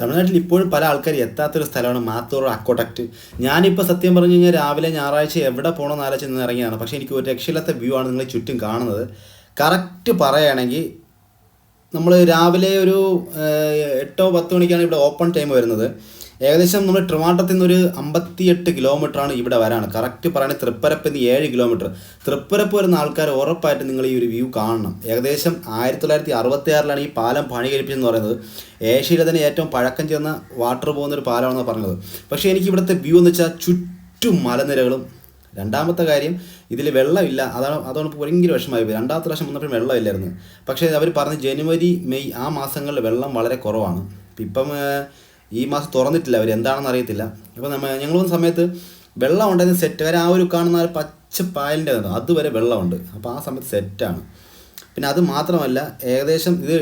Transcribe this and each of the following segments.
തമിഴ്നാട്ടിൽ ഇപ്പോഴും പല ആൾക്കാർ എത്താത്തൊരു സ്ഥലമാണ് മാത്തൂർ അക്കോട്ടക്ട്. ഞാനിപ്പോൾ സത്യം പറഞ്ഞു കഴിഞ്ഞാൽ രാവിലെ ഞായറാഴ്ച എവിടെ പോകണമെന്ന് ആലോചിച്ച് നിന്ന് ഇറങ്ങിയതാണ്. പക്ഷേ എനിക്ക് ഒരു രക്ഷയില്ലാത്ത വ്യൂ ആണ് നിങ്ങൾ ചുറ്റും കാണുന്നത്. കറക്റ്റ് പറയുകയാണെങ്കിൽ നമ്മൾ രാവിലെ ഒരു എട്ടോ പത്ത് മണിക്കാണ് ഇവിടെ ഓപ്പൺ ടൈം വരുന്നത്. ഏകദേശം നമ്മൾ ട്രിവാണ്ടത്തിൽ നിന്ന് ഒരു അമ്പത്തിയെട്ട് കിലോമീറ്ററാണ് ഇവിടെ വരാണ്. കറക്റ്റ് പറയുന്നത് തൃപ്പരപ്പ് നിന്ന് ഏഴ് കിലോമീറ്റർ. തൃപ്പരപ്പ് വരുന്ന ആൾക്കാർ ഉറപ്പായിട്ട് നിങ്ങൾ ഈ ഒരു വ്യൂ കാണണം. ഏകദേശം ആയിരത്തി തൊള്ളായിരത്തി അറുപത്തി ആറിലാണ് ഈ പാലം പണി കഴിപ്പിച്ചെന്ന് പറയുന്നത്. ഏഷ്യയിലെ തന്നെ ഏറ്റവും പഴക്കം ചെന്ന വാട്ടർ പോകുന്ന ഒരു പാലമാണെന്ന് പറഞ്ഞത്. പക്ഷേ എനിക്ക് ഇവിടുത്തെ വ്യൂ എന്ന് വെച്ചാൽ ചുറ്റും മലനിരകളും രണ്ടാമത്തെ കാര്യം ഇതിൽ വെള്ളമില്ല. അതാണ് അതാണ് ഭയങ്കര വിഷമമായി പോയി. രണ്ടാമത്തെ പ്രാവശ്യം വന്നപ്പോഴും വെള്ളമില്ലായിരുന്നു. പക്ഷേ അവർ പറഞ്ഞ് ജനുവരി മെയ് ആ മാസങ്ങളിൽ വെള്ളം വളരെ കുറവാണ്. ഇപ്പം ഈ മാസം തുറന്നിട്ടില്ല അവർ എന്താണെന്ന് അറിയത്തില്ല. ഇപ്പം നമ്മൾ ഞങ്ങൾ വന്ന സമയത്ത് വെള്ളം ഉണ്ടായിരുന്ന സെറ്റ് വരെ ആ ഒരു കാണുന്ന പച്ച പായലിന്റെ അതുവരെ വെള്ളമുണ്ട്. അപ്പോൾ ആ സമയത്ത് സെറ്റാണ്. പിന്നെ അത് മാത്രമല്ല ഏകദേശം ഇത്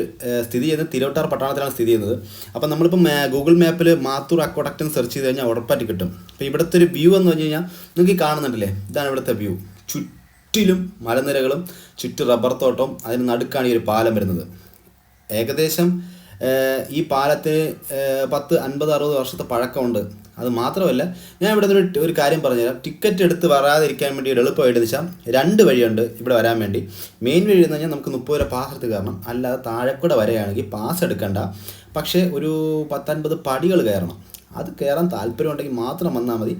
സ്ഥിതി ചെയ്യുന്നത് തിരുവട്ടാർ പട്ടണത്തിലാണ് സ്ഥിതി ചെയ്യുന്നത്. അപ്പം നമ്മളിപ്പോൾ ഗൂഗിൾ മാപ്പിൽ മാത്തൂർ അക്വഡക്റ്റ് സെർച്ച് ചെയ്ത് കഴിഞ്ഞാൽ ഉറപ്പായിട്ട് കിട്ടും. അപ്പോൾ ഇവിടുത്തെ ഒരു വ്യൂ എന്ന് പറഞ്ഞു കഴിഞ്ഞാൽ നിങ്ങൾക്ക് ഈ കാണുന്നുണ്ടല്ലേ? ഇതാണ് ഇവിടുത്തെ വ്യൂ ചുറ്റിലും മലനിരകളും ചുറ്റും റബ്ബർ തോട്ടവും അതിന് നടുക്കാണ് ഈ ഒരു പാലം വരുന്നത്. ഏകദേശം ഈ പാലത്തിന് പത്ത് അൻപത് അറുപത് വർഷത്തെ പഴക്കമുണ്ട്. അത് മാത്രമല്ല ഞാൻ ഇവിടെ ഒരു ഒരു കാര്യം പറഞ്ഞുതരാം. ടിക്കറ്റ് എടുത്ത് വരാതിരിക്കാൻ വേണ്ടി ഒരു എളുപ്പമായിട്ട് വെച്ചാൽ രണ്ട് വഴിയുണ്ട് ഇവിടെ വരാൻ വേണ്ടി. മെയിൻ വഴി എന്ന് പറഞ്ഞാൽ നമുക്ക് മുപ്പത് രൂപ പാസ് എടുത്ത് കയറണം. അല്ലാതെ താഴെക്കൂടെ വരികയാണെങ്കിൽ പാസ് എടുക്കണ്ട. പക്ഷേ ഒരു പത്തൻപത് പടികൾ കയറണം. അത് കയറാൻ താല്പര്യം ഉണ്ടെങ്കിൽ മാത്രം വന്നാൽ മതി.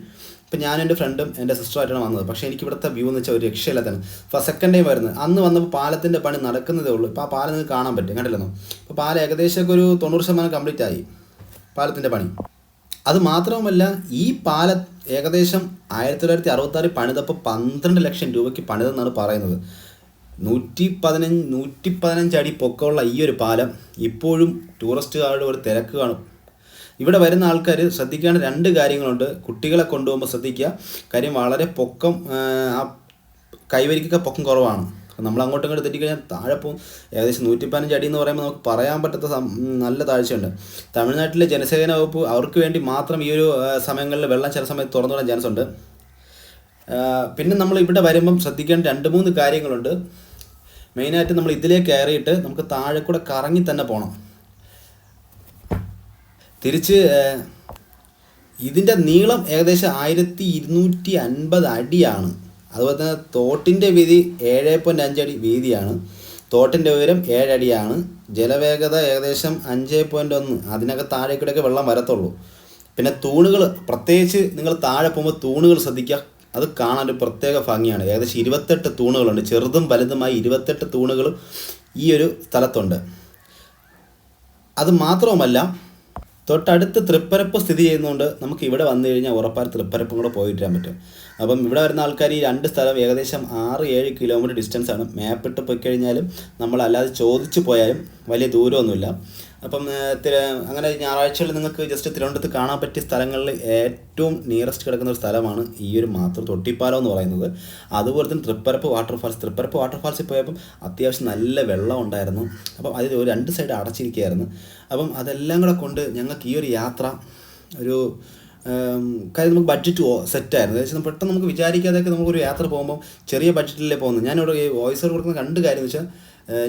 ഇപ്പം ഞാനും എന്റെ ഫ്രണ്ടും എന്റെ സിസ്റ്ററുമായിട്ടാണ് വന്നത്. പക്ഷേ എനിക്ക് ഇവിടുത്തെ വ്യൂ എന്ന് വെച്ചാൽ ഒരു രക്ഷയില്ലാത്തതാണ്. ഇപ്പോൾ സെക്കൻഡ് ടൈം വരുന്നത്. അന്ന് വന്നപ്പോൾ പാലത്തിന്റെ പണി നടക്കുന്നതേ ഉള്ളൂ. ഇപ്പോൾ ആ പാലം നിങ്ങൾക്ക് കാണാൻ പറ്റും. കണ്ടില്ലെന്നോ? ഇപ്പോൾ പാലം ഏകദേശം ഒരു തൊണ്ണൂറ് ശതമാനം കംപ്ലീറ്റ് ആയി പാലത്തിന്റെ പണി. അത് മാത്രവുമല്ല ഈ പാല ഏകദേശം ആയിരത്തി തൊള്ളായിരത്തി അറുപത്താറിൽ പണിതപ്പോൾ പന്ത്രണ്ട് ലക്ഷം രൂപയ്ക്ക് പണിതെന്നാണ് പറയുന്നത്. നൂറ്റി പതിനഞ്ച് നൂറ്റി പതിനഞ്ച് അടി പൊക്കമുള്ള ഈ ഒരു പാലം ഇപ്പോഴും ടൂറിസ്റ്റുകാരുടെ ഒരു തിരക്ക് കാണും. ഇവിടെ വരുന്ന ആൾക്കാർ ശ്രദ്ധിക്കേണ്ട രണ്ട് കാര്യങ്ങളുണ്ട്. കുട്ടികളെ കൊണ്ടുപോകുമ്പോൾ ശ്രദ്ധിക്കുക. കാര്യം വളരെ പൊക്കം ആ, കൈവരിക്കൊക്കെ പൊക്കം കുറവാണ്. നമ്മൾ അങ്ങോട്ടും ഇങ്ങോട്ട് തെറ്റിക്കഴിഞ്ഞാൽ താഴെ പോകും. ഏകദേശം നൂറ്റി പതിനഞ്ച് അടി എന്ന് പറയുമ്പോൾ നമുക്ക് പറയാൻ പറ്റാത്ത നല്ല താഴ്ചയുണ്ട്. തമിഴ്നാട്ടിലെ ജനസേവന വകുപ്പ് അവർക്ക് വേണ്ടി മാത്രം ഈ ഒരു സമയങ്ങളിൽ വെള്ളം ചില സമയത്ത് തുറന്നു വിടാൻ ചാൻസ് ഉണ്ട് പിന്നെ നമ്മൾ ഇവിടെ വരുമ്പം ശ്രദ്ധിക്കേണ്ട രണ്ട് മൂന്ന് കാര്യങ്ങളുണ്ട്. മെയിനായിട്ട് നമ്മൾ ഇതിലേക്ക് കയറിയിട്ട് നമുക്ക് താഴെ കൂടെ കറങ്ങി തന്നെ പോകണം തിരിച്ച് ഇതിന്റെ നീളം ഏകദേശം ആയിരത്തി ഇരുന്നൂറ്റി അൻപത് അടിയാണ്. അതുപോലെ തന്നെ തോട്ടിന്റെ വീതി ഏഴ് പോയിന്റ് അഞ്ചടി വീതിയാണ്. തോട്ടിന്റെ ഉയരം ഏഴടിയാണ്. ജലവേഗത ഏകദേശം അഞ്ച് പോയിന്റ് ഒന്ന്. അതിനൊക്കെ താഴേക്കൂടെയൊക്കെ വെള്ളം വരത്തുള്ളൂ. പിന്നെ തൂണുകൾ പ്രത്യേകിച്ച് നിങ്ങൾ താഴെ പോകുമ്പോൾ തൂണുകൾ ശ്രദ്ധിക്കുക. അത് കാണാൻ ഒരു പ്രത്യേക ഭംഗിയാണ്. ഏകദേശം ഇരുപത്തെട്ട് തൂണുകളുണ്ട്. ചെറുതും വലുതുമായി ഇരുപത്തെട്ട് തൂണുകളും ഈ ഒരു സ്ഥലത്തുണ്ട്. അത് മാത്രവുമല്ല തൊട്ടടുത്ത് തൃപ്പരപ്പ് സ്ഥിതി ചെയ്യുന്നതുകൊണ്ട് നമുക്ക് ഇവിടെ വന്നു കഴിഞ്ഞാൽ ഉറപ്പായി തൃപ്പരപ്പും കൂടെ പോയിട്ട് വരാൻ പറ്റും. അപ്പം ഇവിടെ വരുന്ന ആൾക്കാർ ഈ രണ്ട് സ്ഥലം ഏകദേശം ആറ് ഏഴ് കിലോമീറ്റർ ഡിസ്റ്റൻസ് ആണ്. മാപ്പിട്ട് പോയി കഴിഞ്ഞാലും നമ്മൾ അല്ലാതെ ചോദിച്ചു പോയാലും വലിയ ദൂരമൊന്നുമില്ല. അപ്പം അങ്ങനെ ഞായറാഴ്ചകളിൽ നിങ്ങൾക്ക് ജസ്റ്റ് തിരുവനന്തപുരത്ത് കാണാൻ പറ്റിയ സ്ഥലങ്ങളിൽ ഏറ്റവും നിയറസ്റ്റ് കിടക്കുന്ന ഒരു സ്ഥലമാണ് ഈ ഒരു മാത്രം തൊട്ടിപ്പാലം എന്ന് പറയുന്നത്. അതുപോലെ തന്നെ തൃപ്പരപ്പ് വാട്ടർഫാൾസ്. തൃപ്പരപ്പ് വാട്ടർഫാൾസിൽ പോയപ്പം അത്യാവശ്യം നല്ല വെള്ളം ഉണ്ടായിരുന്നു. അപ്പം അതിൽ ഒരു രണ്ട് സൈഡ് അടച്ചിരിക്കുകയായിരുന്നു. അപ്പം അതെല്ലാം കൂടെ കൊണ്ട് ഞങ്ങൾക്ക് ഈ ഒരു യാത്ര ഒരു കാര്യം നമുക്ക് ബഡ്ജറ്റ് സെറ്റായിരുന്നു വെച്ചാൽ പെട്ടെന്ന് നമുക്ക് വിചാരിക്കാതെയൊക്കെ നമുക്കൊരു യാത്ര പോകുമ്പോൾ ചെറിയ ബഡ്ജറ്റിലേ പോകുന്നത്. ഞാനിവിടെ ഈ വോയിസ് കൊടുക്കുന്ന രണ്ട് കാര്യം എന്ന് വെച്ചാൽ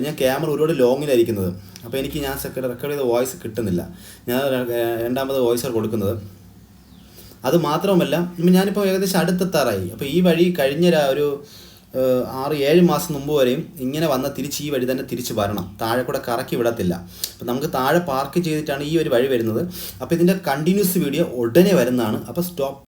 ഞാൻ ക്യാമറ ഒരുപാട് ലോങ്ങിലായിരിക്കുന്നത്. അപ്പോൾ എനിക്ക് ഞാൻ റെക്കോർഡ് ചെയ്ത വോയിസ് കിട്ടുന്നില്ല. ഞാൻ രണ്ടാമത് വോയിസ് കൊടുക്കുന്നത്. അത് മാത്രവുമല്ല ഇപ്പം ഞാനിപ്പോൾ ഏകദേശം അടുത്തെത്താറായി. അപ്പോൾ ഈ വഴി കഴിഞ്ഞ ഒരു ആറ് ഏഴ് മാസം മുമ്പ് വരെയും ഇങ്ങനെ വന്ന തിരിച്ച് ഈ വഴി തന്നെ തിരിച്ച് വരണം. താഴെ കൂടെ കറക്കി വിടത്തില്ല. അപ്പം നമുക്ക് താഴെ പാർക്ക് ചെയ്തിട്ടാണ് ഈ ഒരു വഴി വരുന്നത്. അപ്പോൾ ഇതിന്റെ കണ്ടിന്യൂസ് വീഡിയോ ഉടനെ വരുന്നതാണ്. അപ്പോൾ സ്റ്റോപ്പ്